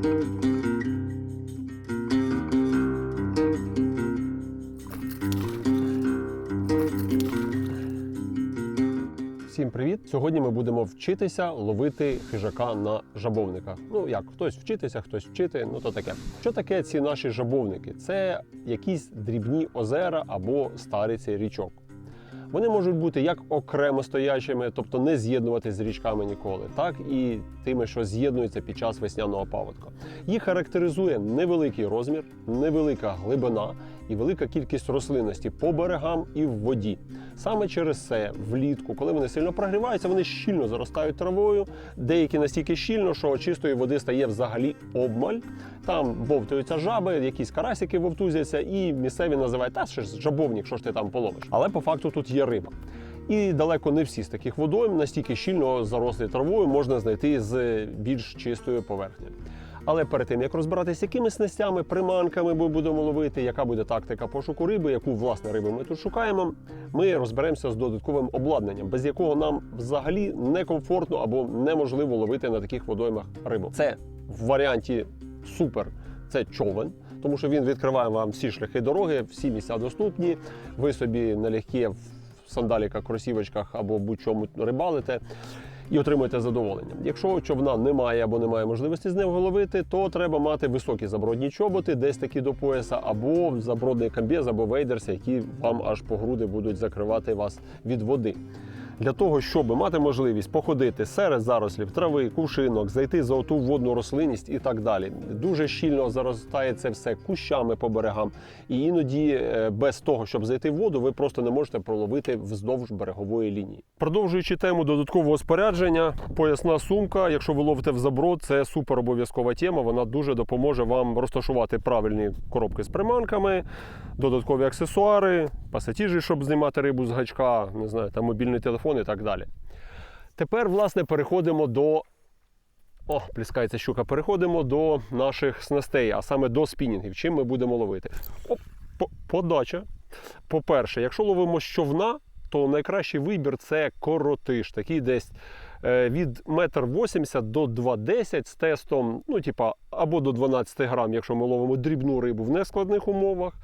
Всім привіт! Сьогодні ми будемо вчитися ловити хижака на жабовниках. Ну як хтось вчитися, хтось вчити, ну то таке. Що таке ці наші жабовники? Це якісь дрібні озера або старий цей річок. Вони можуть бути як окремо стоячими, тобто не з'єднуватися з річками ніколи, так і тими, що з'єднуються під час весняного паводка. Їх характеризує невеликий розмір, невелика глибина і велика кількість рослинності по берегам і в воді. Саме через це влітку, коли вони сильно прогріваються, вони щільно заростають травою. Деякі настільки щільно, що чистої води стає взагалі обмаль. Там вовтуються жаби, якісь карасики вовтузяться, і місцеві називають та що ж жабовник, що ж ти там половиш. Але по факту тут є риба. І далеко не всі з таких водойм настільки щільно зарослі травою можна знайти з більш чистої поверхні. Але перед тим як розбиратися, якими снастями, приманками ми будемо ловити, яка буде тактика пошуку риби, яку власне рибу ми тут шукаємо, ми розберемося з додатковим обладнанням, без якого нам взагалі некомфортно або неможливо ловити на таких водоймах рибу. Це в варіанті супер. Це човен, тому що він відкриває вам всі шляхи дороги, всі місця доступні. Ви собі налегке в сандаліках, кросівочках або будь-чому рибалите і отримуєте задоволення. Якщо човна немає або немає можливості з ним головити, то треба мати високі забродні чоботи, десь такі до пояса, або забродний камбез, або вейдерс, які вам аж по груди будуть закривати вас від води. Для того, щоб мати можливість походити серед зарослів трави, кувшинок, зайти за оту водну рослинність і так далі. Дуже щільно заростає це все кущами по берегам. І іноді е, без того, щоб зайти в воду, ви просто не можете проловити вздовж берегової лінії. Продовжуючи тему додаткового спорядження, поясна сумка. Якщо ви ловите в заброд, це супер обов'язкова тема. Вона дуже допоможе вам розташувати правильні коробки з приманками, додаткові аксесуари, пасатіжі, щоб знімати рибу з гачка, не знаю, там мобільний телефон і так далі. Тепер, власне, переходимо до. О, пліскається щука. Переходимо до наших снастей, а саме до спінінгів. Чим ми будемо ловити? О, по- подача. По-перше, якщо ловимо човна, то найкращий вибір це коротиш, такий десь е, від 1,80 м до 2,10 з тестом, ну, типа, або до 12 грам, якщо ми ловимо дрібну рибу в нескладних умовах,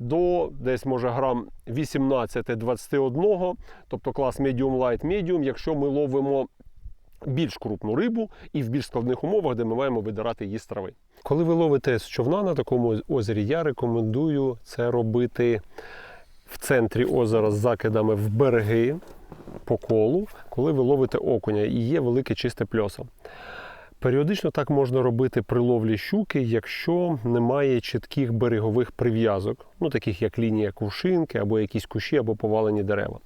до десь може грам 18-21, тобто клас medium light medium, якщо ми ловимо більш крупну рибу і в більш складних умовах, де ми маємо видирати її з трави. Коли ви ловите з човна на такому озері, я рекомендую це робити в центрі озера з закидами в береги по колу, коли ви ловите окуня і є велике чисте пльосо. Періодично так можна робити при ловлі щуки, якщо немає чітких берегових прив'язок, ну таких як лінія кувшинки, або якісь кущі, або повалені дерева.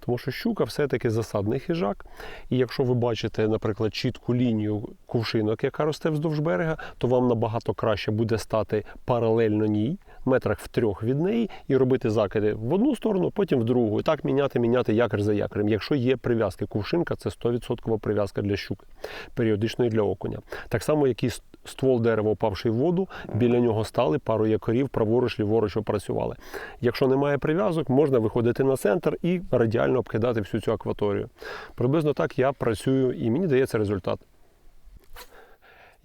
Тому що щука все-таки засадний хижак. І якщо ви бачите, наприклад, чітку лінію кувшинок, яка росте вздовж берега, то вам набагато краще буде стати паралельно ній, метрах в трьох від неї, і робити закиди в одну сторону, потім в другу. І так міняти, міняти якір за якорем. Якщо є прив'язки, кувшинка це 100% прив'язка для щуки, періодично і для окуня. Так само, як і ствол дерева, впавши в воду, біля нього стали, пару якорів, праворуч, ліворуч опрацювали. Якщо немає прив'язок, можна виходити на центр і радіально обкидати всю цю акваторію. Приблизно так я працюю і мені дається результат.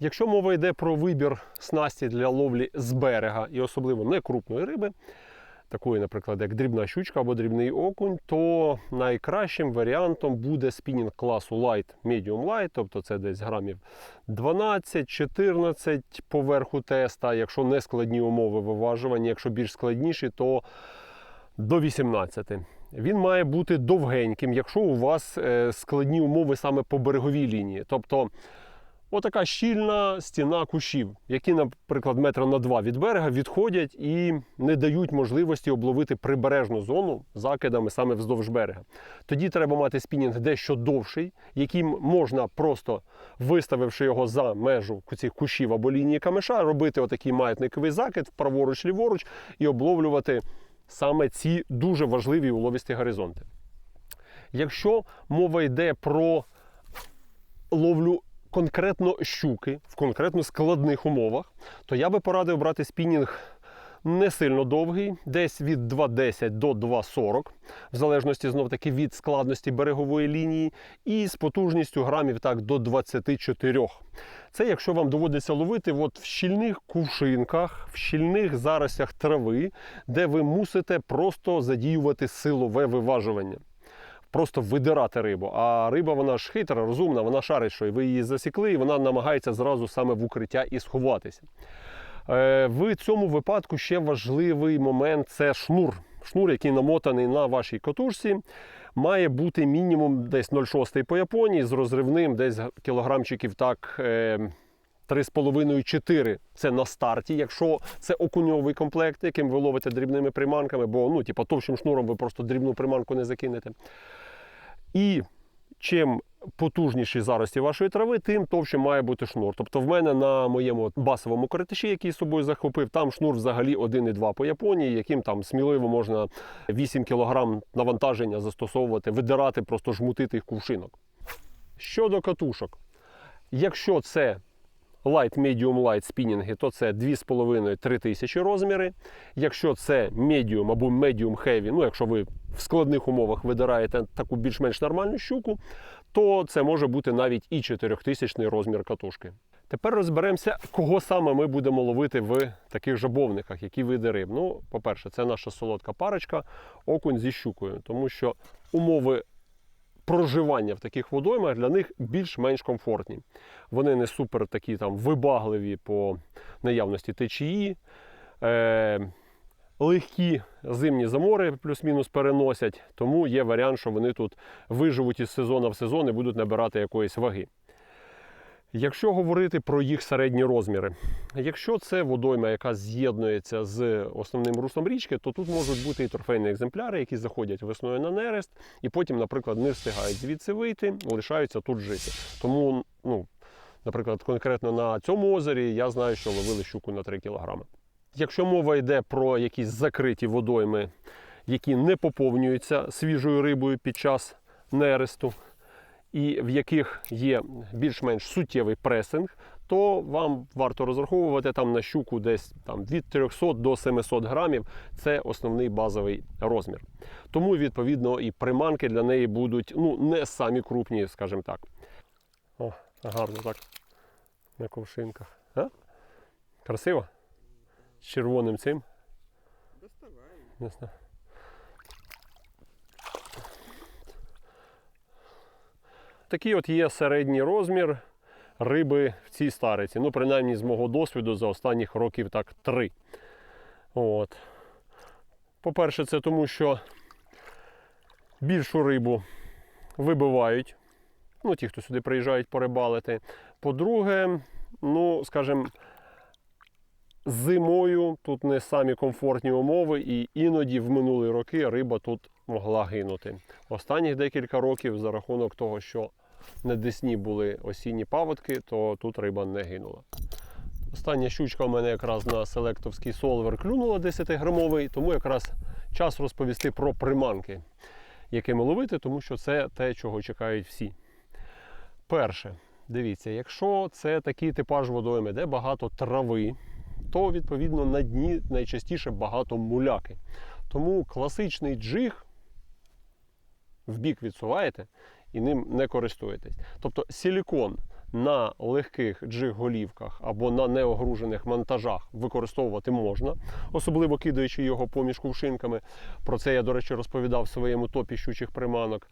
Якщо мова йде про вибір снасті для ловлі з берега і особливо не крупної риби, такої, наприклад, як дрібна щучка або дрібний окунь, то найкращим варіантом буде спінінг класу Light, Medium Light, тобто це десь грамів 12-14 поверху теста, якщо не складні умови виважування, якщо більш складніші, то до 18. Він має бути довгеньким, якщо у вас е, складні умови саме по береговій лінії. Тобто отака щільна стіна кущів, які, наприклад, метра на два від берега відходять і не дають можливості обловити прибережну зону закидами саме вздовж берега. Тоді треба мати спінінг дещо довший, яким можна просто виставивши його за межу цих кущів або лінії камеша, робити отакий маятниковий закид праворуч-ліворуч і обловлювати саме ці дуже важливі уловісті горизонти. Якщо мова йде про ловлю конкретно щуки в конкретно складних умовах, то я би порадив брати спінінг не сильно довгий, десь від 2,10 до 2,40, в залежності знов таки від складності берегової лінії, і з потужністю грамів так до 24. Це якщо вам доводиться ловити от в щільних кувшинках, в щільних заростях трави, де ви мусите просто задіювати силове виважування. Просто видирати рибу. А риба, вона ж хитра, розумна, вона шарить, що ви її засікли, і вона намагається зразу саме в укриття і сховатися. Е, В цьому випадку ще важливий момент це шнур. Шнур, який намотаний на вашій катушці, має бути мінімум десь 0,6 по Японії з розривним десь кілограмчиків так. е, 3,5-4 це на старті, якщо це окуньовий комплект, яким ви ловите дрібними приманками, бо ну, типу, товщим шнуром ви просто дрібну приманку не закинете. І чим потужніші зарості вашої трави, тим товще має бути шнур. Тобто в мене на моєму басовому коротиші, який з собою захопив, там шнур взагалі 1,2 по Японії, яким там сміливо можна 8 кг навантаження застосовувати, видирати, просто жмутити їх кувшинок. Щодо катушок, якщо це Light, medium, light спінінги, то це 2,5-3 тисячі розміри. Якщо це medium або medium heavy, ну якщо ви в складних умовах видираєте таку більш-менш нормальну щуку, то це може бути навіть і 4000 розмір катушки. Тепер розберемося, кого саме ми будемо ловити в таких жабовниках, які види риб. Ну, по-перше, це наша солодка парочка, окунь зі щукою, тому що умови проживання в таких водоймах для них більш-менш комфортні. Вони не супер такі там вибагливі по наявності течії. Е, легкі зимні замори плюс-мінус переносять, тому є варіант, що вони тут виживуть із сезону в сезон і будуть набирати якоїсь ваги. Якщо говорити про їх середні розміри, якщо це водойма, яка з'єднується з основним руслом річки, то тут можуть бути і торфейні екземпляри, які заходять весною на нерест, і потім, наприклад, не встигають звідси вийти, лишаються тут жити. Тому, ну, наприклад, конкретно на цьому озері я знаю, що ловили щуку на 3 кг. Якщо мова йде про якісь закриті водойми, які не поповнюються свіжою рибою під час нересту, і в яких є більш-менш суттєвий пресинг, то вам варто розраховувати там на щуку десь там, від 300 до 700 грамів. Це основний базовий розмір. Тому, відповідно, і приманки для неї будуть ну, не самі крупні, скажімо так. О, гарно так. На ковшинках. А? Красиво? З червоним цим. Доставай. Не знаю. Такий от є середній розмір риби в цій стариці. Ну, принаймні, з мого досвіду за останніх років так три. От. По-перше, це тому, що більшу рибу вибивають. Ну, ті, хто сюди приїжджають порибалити. По-друге, ну, скажімо, зимою тут не самі комфортні умови, і іноді в минулі роки риба тут могла гинути. Останніх декілька років за рахунок того, що на Десні були осінні паводки, то тут риба не гинула. Остання щучка у мене якраз на селектовський солвер клюнула 10-грамовий, тому якраз час розповісти про приманки, якими ловити, тому що це те, чого чекають всі. Перше, дивіться, якщо це такий типаж водойми, де багато трави, то відповідно на дні найчастіше багато муляки. Тому класичний джиг в бік відсуваєте і ним не користуєтесь. Тобто силікон на легких джиг-голівках або на неогружених монтажах використовувати можна, особливо кидаючи його поміж кувшинками. Про це я, до речі, розповідав в своєму топі щучих приманок.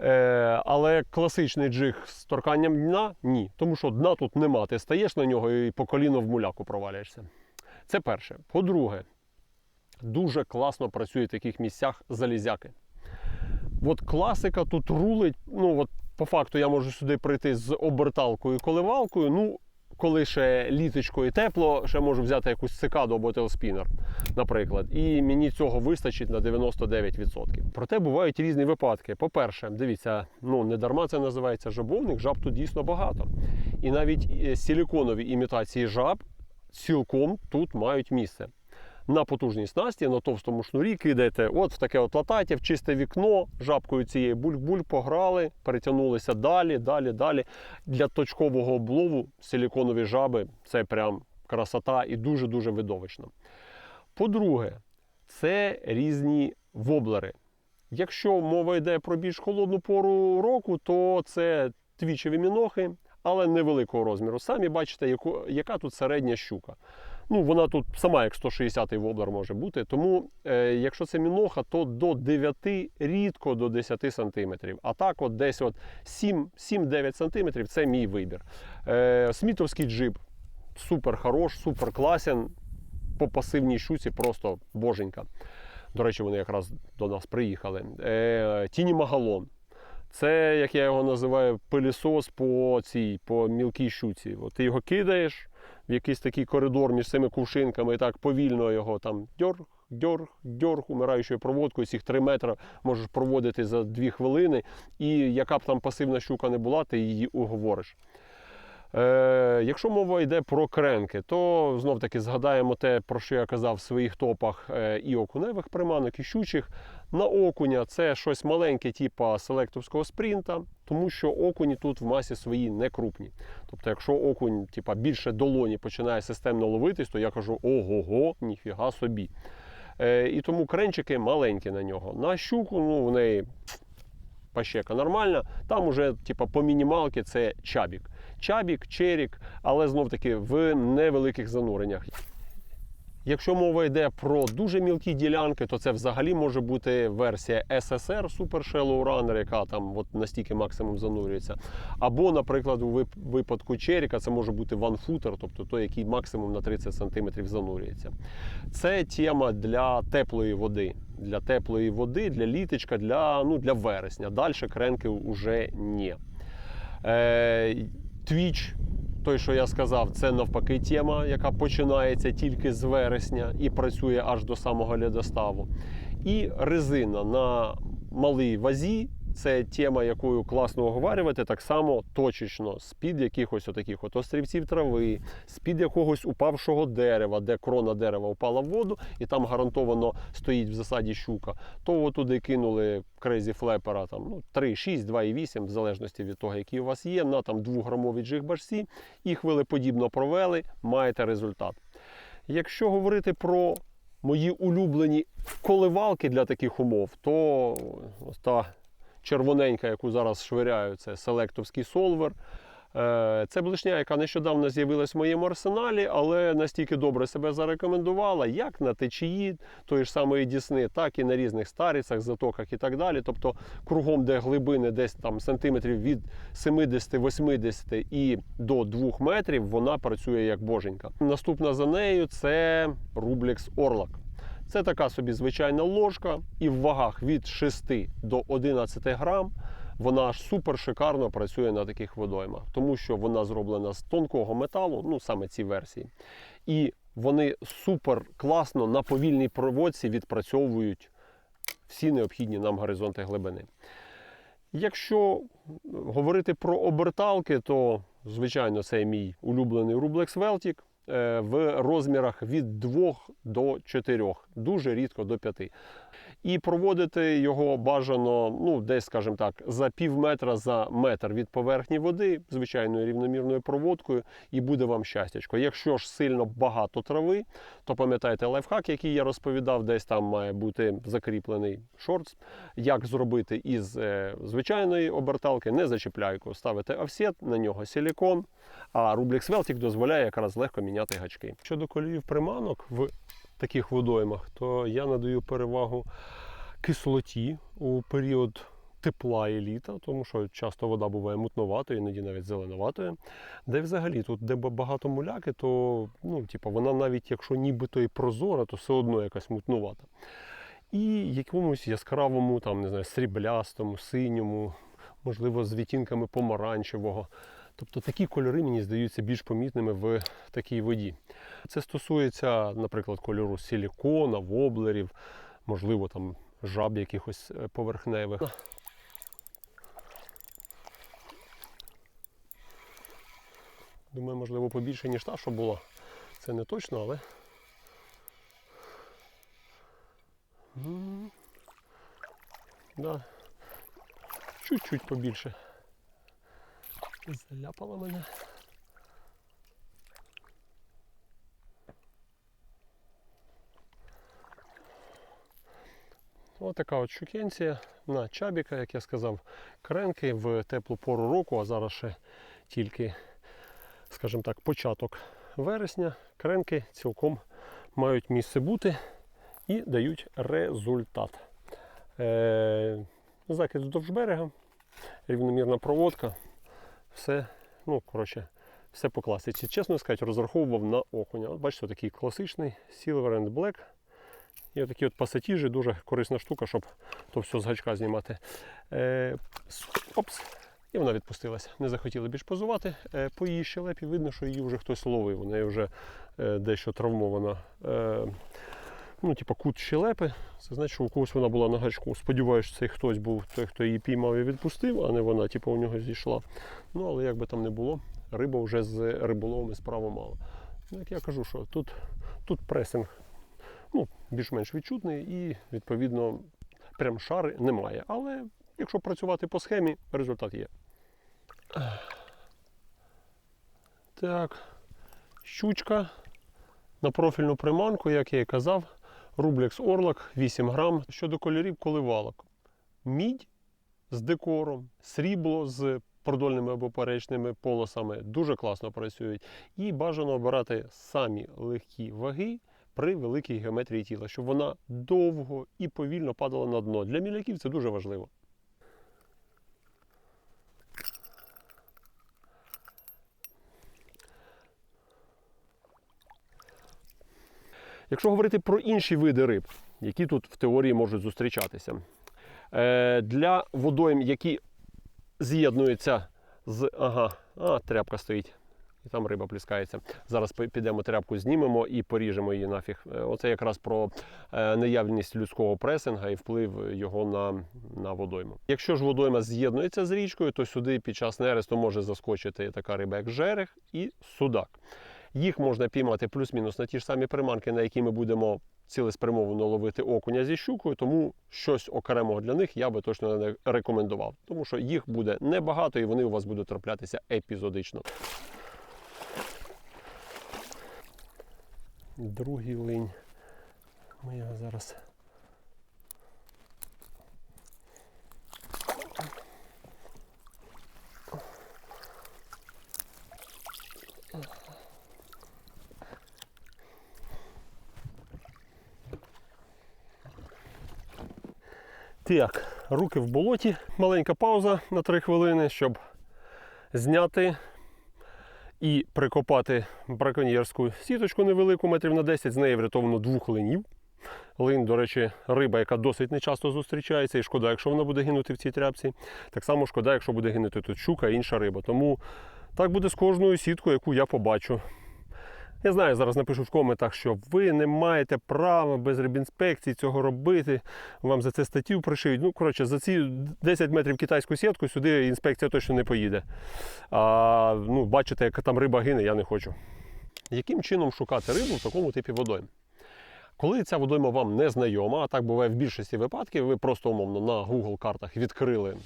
Е, але класичний джиг з торканням дна ні. Тому що дна тут нема. Ти стаєш на нього і по коліно в муляку провалюєшся. Це перше. По-друге, дуже класно працює в таких місцях залізяки. От класика тут рулить. Ну, от по факту я можу сюди прийти з оберталкою і коливалкою. Ну, коли ще літочко і тепло, ще можу взяти якусь цикаду або телспінер, наприклад. І мені цього вистачить на 99%. Проте бувають різні випадки. По-перше, дивіться, ну не дарма це називається жабовник, жаб тут дійсно багато. І навіть е, силіконові імітації жаб цілком тут мають місце. На потужній снасті, на товстому шнурі кидаєте от в таке от латаття, в чисте вікно, жабкою цієї буль-буль пограли, перетягнулися далі, далі, далі. Для точкового облову силіконові жаби це прям красота і дуже-дуже видовищно. По-друге, це різні воблери. Якщо мова йде про більш холодну пору року, то це твічеві мінохи, але невеликого розміру. Самі бачите, яка тут середня щука. Ну, вона тут сама як 160-й воблер може бути. Тому, е, якщо це міноха, то до 9, рідко до 10 сантиметрів. А так, от десь от 7 7-9 сантиметрів це мій вибір. Е, смітовський джип супер хорош, супер класен. По пасивній щуці просто боженька. До речі, вони якраз до нас приїхали. Е, Тіні Магалон. Це, як я його називаю, пилісос по цій по мілкій щуці. От ти його кидаєш в якийсь такий коридор між цими кувшинками, і так повільно його там дьорг, дьорг, дьорг, умираючою проводкою, цих 3 метри можеш проводити за 2 хвилини. І яка б там пасивна щука не була, ти її уговориш. Е, якщо мова йде про кренки, то знов таки згадаємо те, про що я казав в своїх топах е, і окуневих приманок, і щучих. На окуня це щось маленьке, типу селектовського спринта, тому що окуні тут в масі своїй не крупні. Тобто, якщо окунь типу, більше долоні починає системно ловитись, то я кажу ого-го, ніфіга собі. Е, і тому кренчики маленькі на нього. На щуку, ну, в неї пащека нормальна, там уже типу, по мінімалки це чабік. Чабік, черік, але знов таки в невеликих зануреннях. Якщо мова йде про дуже мілкі ділянки, то це взагалі може бути версія SSR Super Shallow Runner, яка там от настільки максимум занурюється. Або, наприклад, у випадку черіка це може бути footer, тобто той, який максимум на 30 см занурюється. Це тема для теплої води. Для теплої води, для літочка, для, ну, для вересня. Далі кренки вже ні. Е, Твіч, той, що я сказав, це навпаки тема, яка починається тільки з вересня і працює аж до самого льодоставу. І резина на малій вазі. Це тема, якою класно оговарювати, так само точечно, з-під якихось отаких от острівців трави, з-під якогось упавшого дерева, де крона дерева впала в воду, і там гарантовано стоїть в засаді щука. То туди кинули крейзі флепера там, ну, 3, 6, 2,8, в залежності від того, який у вас є, на там 2-грамовій джигбашці, і хвилеподібно провели, маєте результат. Якщо говорити про мої улюблені коливалки для таких умов, то та червоненька, яку зараз швиряю, це селектовський солвер. Це блишня, яка нещодавно з'явилась в моєму арсеналі, але настільки добре себе зарекомендувала, як на течії тої ж самої Дісни, так і на різних старицях, затоках і так далі. Тобто кругом, де глибини десь там сантиметрів від 70-80 і до 2 метрів, вона працює як боженька. Наступна за нею це Rublex Orlac. Це така собі звичайна ложка, і в вагах від 6 до 11 грам вона аж супер шикарно працює на таких водоймах, тому що вона зроблена з тонкого металу, ну саме ці версії. І вони супер класно на повільній проводці відпрацьовують всі необхідні нам горизонти глибини. Якщо говорити про оберталки, то звичайно це мій улюблений Rublex Veltic в розмірах від 2 до 4, дуже рідко до 5. І проводити його бажано ну, десь, скажімо так, за пів метра за метр від поверхні води, звичайною рівномірною проводкою, і буде вам щастячко. Якщо ж сильно багато трави, то пам'ятайте лайфхак, який я розповідав, десь там має бути закріплений шортс. Як зробити із е, звичайної оберталки, не зачіпляйку. Ставите офсет, на нього силікон, а Rublex Veltic дозволяє якраз легко міняти гачки. Щодо коліїв приманок в таких водоймах, то я надаю перевагу кислоті у період тепла і літа, тому що часто вода буває мутноватою, іноді навіть зеленуватою. Де взагалі тут, де багато муляки, то ну, типу, вона навіть якщо нібито і прозора, то все одно якась мутнувата. І якомусь яскравому, там, не знаю, сріблястому, синьому, можливо, з відтінками помаранчевого. Тобто такі кольори мені здаються більш помітними в такій воді. Це стосується, наприклад, кольору силікона, воблерів, можливо, там жаб якихось е, поверхневих. Думаю, можливо, побільше, ніж та, що була. Це не точно, але. Да. Чуть-чуть побільше. Заляпала мене. Отака от щукенція на чабіка, як я сказав, кренки в теплу пору року, а зараз ще тільки, скажімо так, початок вересня. Кренки цілком мають місце бути і дають результат. Е, закид вздовж берега, рівномірна проводка, все, ну, коротше, все по класиці. Чесно сказати, розраховував на окуня. От бачите, такий класичний Silver and Black. І отакі от пасатіжі, дуже корисна штука, щоб то все з гачка знімати. Е, опс, і вона відпустилася. Не захотіли більш позувати. Е, по її щелепі видно, що її вже хтось ловив. Неї вже е, дещо травмована. Е, ну, типу, кут щелепи. Це значить, що у когось вона була на гачку. Сподіваюся, цей хтось був той, хто її піймав і відпустив, а не вона, типу, у нього зійшла. Ну, але як би там не було, риба вже з риболовами справа мала. Ну, як я кажу, що тут, тут пресинг ну, більш-менш відчутний і, відповідно, прям шари немає. Але якщо працювати по схемі, результат є. Так, щучка на профільну приманку, як я і казав, Рублекс Орлак 8 грам. Щодо кольорів коливалок. Мідь з декором, срібло з продольними або поперечними полосами дуже класно працюють. І бажано обирати самі легкі ваги при великій геометрії тіла, щоб вона довго і повільно падала на дно. Для міляків це дуже важливо. Якщо говорити про інші види риб, які тут в теорії можуть зустрічатися, е, для водойм, які з'єднуються з. Ага, а, тряпка стоїть. І там риба пліскається. Зараз підемо тряпку знімемо і поріжемо її нафіг. Е, Оце якраз про е, наявність людського пресинга і вплив його на, на водойму. Якщо ж водойма з'єднується з річкою, то сюди під час нересту може заскочити така риба, як жерех і судак. Їх можна піймати плюс-мінус на ті ж самі приманки, на які ми будемо цілеспрямовано ловити окуня зі щукою, тому щось окремого для них я би точно не рекомендував, тому що їх буде небагато і вони у вас будуть траплятися епізодично. Другий линь. Ми його зараз. Так, руки в болоті. Маленька пауза на 3 хвилини, щоб зняти і прикопати браконьєрську сіточку невелику, метрів на 10, з неї врятовано двох линів. Лин, до речі, риба, яка досить нечасто зустрічається, і шкода, якщо вона буде гинути в цій тряпці. Так само шкода, якщо буде гинути тут щука і інша риба. Тому так буде з кожною сіткою, яку я побачу. Я знаю, зараз напишу в коментах, що ви не маєте права без рибінспекції цього робити. Вам за це статтю пришиють. Ну, коротше, за ці 10 метрів китайську сітку сюди інспекція точно не поїде. А, ну, бачите, яка там риба гине, я не хочу. Яким чином шукати рибу в такому типі водойм? Коли ця водойма вам не знайома, а так буває в більшості випадків, ви просто умовно на Google картах відкрили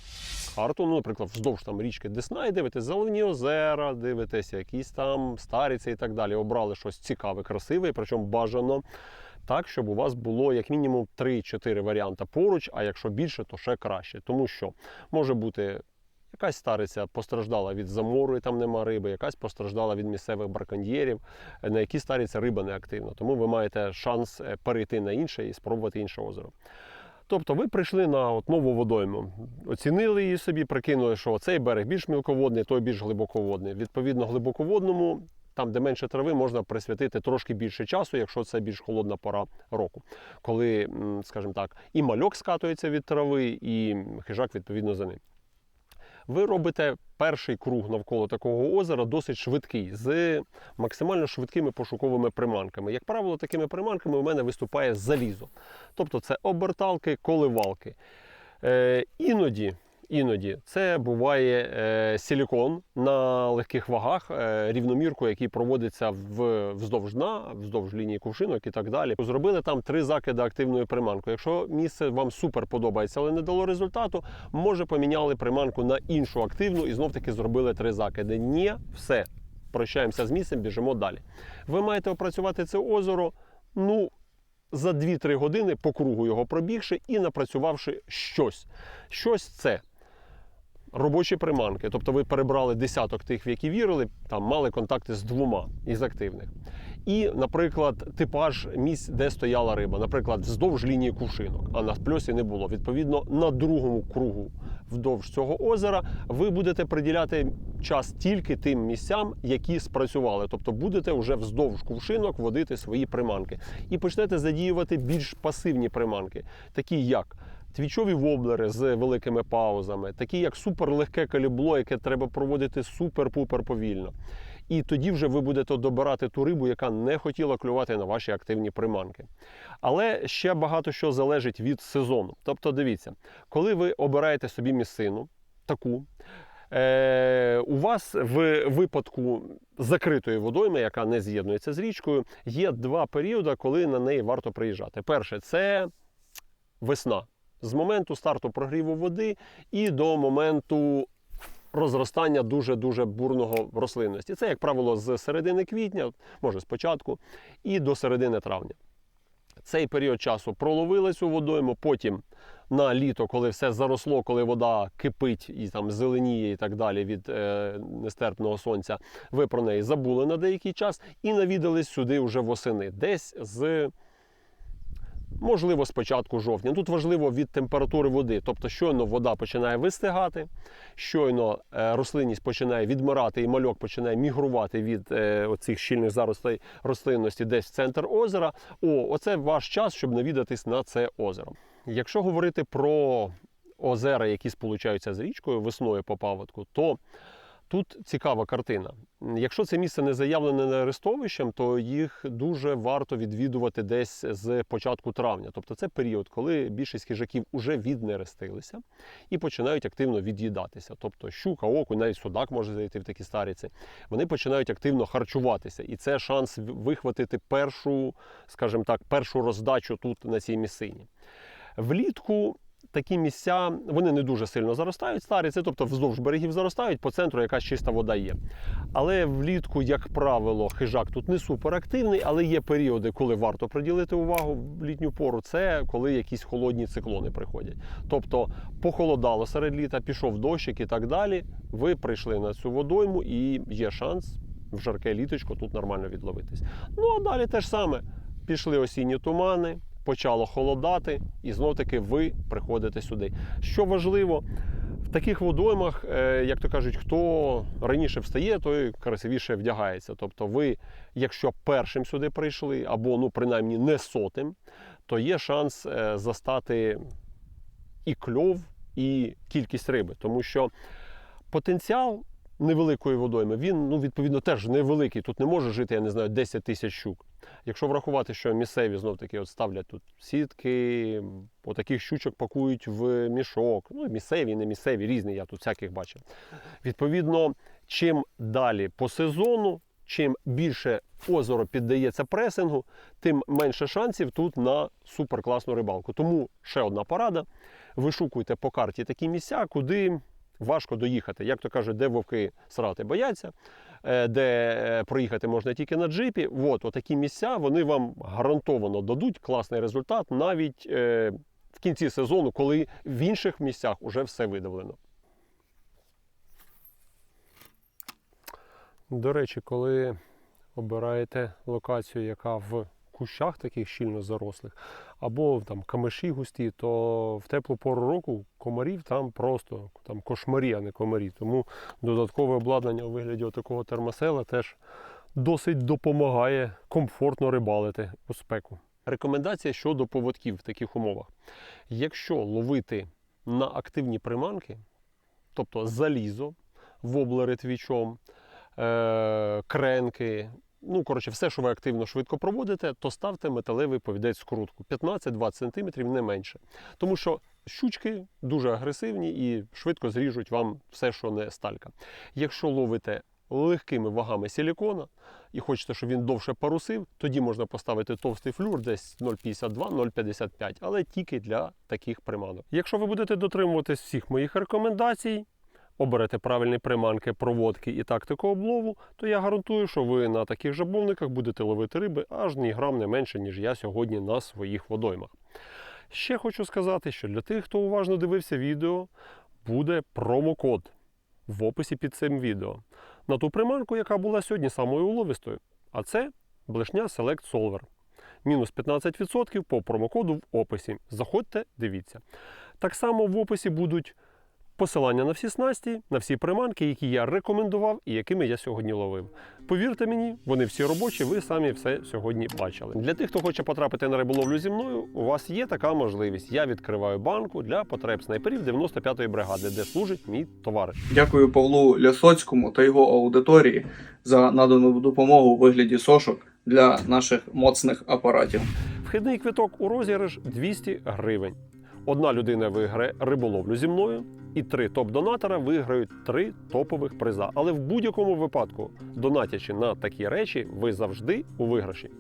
карту, ну, наприклад, вздовж там річки Десна, і дивитесь заливні озера, дивитесь якісь там стариці і так далі. Обрали щось цікаве, красиве, причому бажано так, щоб у вас було як мінімум 3-4 варіанти поруч, а якщо більше, то ще краще. Тому що може бути. Якась стариця постраждала від замору, і там нема риби, якась постраждала від місцевих браконьєрів, на які стариця риба не активна. Тому ви маєте шанс е, перейти на інше і спробувати інше озеро. Тобто ви прийшли на от нову водойму, оцінили її собі, прикинули, що цей берег більш мілководний, той більш глибоководний. Відповідно, глибоководному, там, де менше трави, можна присвятити трошки більше часу, якщо це більш холодна пора року, коли, скажімо так, і мальок скатується від трави, і хижак відповідно за ним. Ви робите перший круг навколо такого озера досить швидкий, з максимально швидкими пошуковими приманками. Як правило, такими приманками у мене виступає залізо. Тобто це оберталки, коливалки. Е, іноді, іноді це буває е, силікон на легких вагах, е, рівномірку, який проводиться в, вздовж дна, вздовж лінії кувшинок і так далі. Зробили там три закиди активною приманкою. Якщо місце вам супер подобається, але не дало результату, може поміняли приманку на іншу активну і знов таки зробили три закиди. Ні, все. Прощаємося з місцем, біжимо далі. Ви маєте опрацювати це озеро. Ну, за 2-3 години по кругу його пробігши і напрацювавши щось. Щось це робочі приманки. Тобто ви перебрали десяток тих, в які вірили, там мали контакти з двома із активних. І, наприклад, типаж місць, де стояла риба, наприклад, вздовж лінії кувшинок, а на пльосі не було. Відповідно, на другому кругу вдовж цього озера ви будете приділяти час тільки тим місцям, які спрацювали. Тобто будете вже вздовж кувшинок водити свої приманки. І почнете задіювати більш пасивні приманки, такі як твічові воблери з великими паузами, такі як суперлегке калібло, яке треба проводити супер-пупер повільно. І тоді вже ви будете добирати ту рибу, яка не хотіла клювати на ваші активні приманки. Але ще багато що залежить від сезону. Тобто, дивіться, коли ви обираєте собі місцину, таку, е, у вас в випадку закритої водойми, яка не з'єднується з річкою, є два періоди, коли на неї варто приїжджати. Перше це весна. З моменту старту прогріву води і до моменту розростання дуже-дуже бурного рослинності. Це, як правило, з середини квітня, може спочатку, і до середини травня. Цей період часу проловили цю водойму, потім на літо, коли все заросло, коли вода кипить і там зеленіє і так далі від е, нестерпного сонця, ви про неї забули на деякий час і навідались сюди вже восени, десь з можливо, з початку жовтня. Тут важливо від температури води. Тобто, щойно вода починає вистигати, щойно е, рослинність починає відмирати, і мальок починає мігрувати від е, оцих щільних заростей рослинності десь в центр озера. О, оце ваш час, щоб навідатись на це озеро. Якщо говорити про озера, які сполучаються з річкою весною по паводку, то Тут цікава картина. Якщо це місце не заявлене нерестовищем, то їх дуже варто відвідувати десь з початку травня. Тобто це період, коли більшість хижаків вже віднерестилися і починають активно від'їдатися. Тобто щука, окунь, навіть судак може зайти в такі старіці. Вони починають активно харчуватися, і це шанс вихватити першу, скажімо так, першу роздачу тут на цій місцині. Влітку такі місця вони не дуже сильно заростають старіці, тобто вздовж берегів заростають, по центру якась чиста вода є. Але влітку, як правило, хижак тут не суперактивний, але є періоди, коли варто приділити увагу в літню пору. Це коли якісь холодні циклони приходять. Тобто похолодало серед літа, пішов дощик і так далі. Ви прийшли на цю водойму і є шанс в жарке літочко тут нормально відловитись. Ну а далі те ж саме. Пішли осінні тумани, почало холодати, і знов таки ви приходите сюди. Що важливо, в таких водоймах, е, як то кажуть, хто раніше встає, той красивіше вдягається. Тобто, ви, якщо першим сюди прийшли, або ну принаймні не сотим, то є шанс е, застати і кльов, і кількість риби, тому що потенціал. Невеликої водойми, він ну відповідно теж невеликий. Тут не може жити, я не знаю, 10 тисяч щук. Якщо врахувати, що місцеві знов таки от ставлять тут сітки, отаких щучок пакують в мішок. Ну, місцеві, не місцеві, різні, я тут всяких бачив. Відповідно, чим далі по сезону, чим більше озеро піддається пресингу, тим менше шансів тут на суперкласну рибалку. Тому ще одна порада: вишукуйте по карті такі місця, куди важко доїхати. Як то кажуть, де вовки срати бояться. Е, де е, проїхати можна тільки на джипі. От, отакі місця вони вам гарантовано дадуть класний результат навіть е, в кінці сезону, коли в інших місцях вже все видавлено. До речі, коли обираєте локацію, яка в кущах таких щільно зарослих, або там камиші густі, то в теплу пору року комарів там просто там кошмарі, а не комарі. Тому додаткове обладнання у вигляді такого термосела теж досить допомагає комфортно рибалити у спеку. Рекомендація щодо поводків в таких умовах. Якщо ловити на активні приманки, тобто залізо, воблери твічом, е- кренки, ну, коротше, все, що ви активно швидко проводите, то ставте металевий повідець скрутку 15-20 см не менше. Тому що щучки дуже агресивні і швидко зріжуть вам все, що не сталька. Якщо ловите легкими вагами силікона і хочете, щоб він довше парусив, тоді можна поставити товстий флюр десь 0,52-0,55, але тільки для таких приманок. Якщо ви будете дотримуватись всіх моїх рекомендацій, оберете правильні приманки, проводки і тактику облову, то я гарантую, що ви на таких жабовниках будете ловити риби аж ні грам не менше, ніж я сьогодні на своїх водоймах. Ще хочу сказати, що для тих, хто уважно дивився відео, буде промокод в описі під цим відео на ту приманку, яка була сьогодні самою уловистою. А це блешня Select Solver. Мінус 15% по промокоду в описі. Заходьте, дивіться. Так само в описі будуть посилання на всі снасті, на всі приманки, які я рекомендував і якими я сьогодні ловив. Повірте мені, вони всі робочі, ви самі все сьогодні бачили. Для тих, хто хоче потрапити на риболовлю зі мною, у вас є така можливість. Я відкриваю банку для потреб снайперів 95-ї бригади, де служить мій товариш. Дякую Павлу Лясоцькому та його аудиторії за надану допомогу у вигляді сошок для наших моцних апаратів. Вхідний квиток у розіграш 200 гривень. Одна людина виграє риболовлю зі мною, і три топ-донатора виграють три топових приза. Але в будь-якому випадку, донатячи на такі речі, ви завжди у виграші.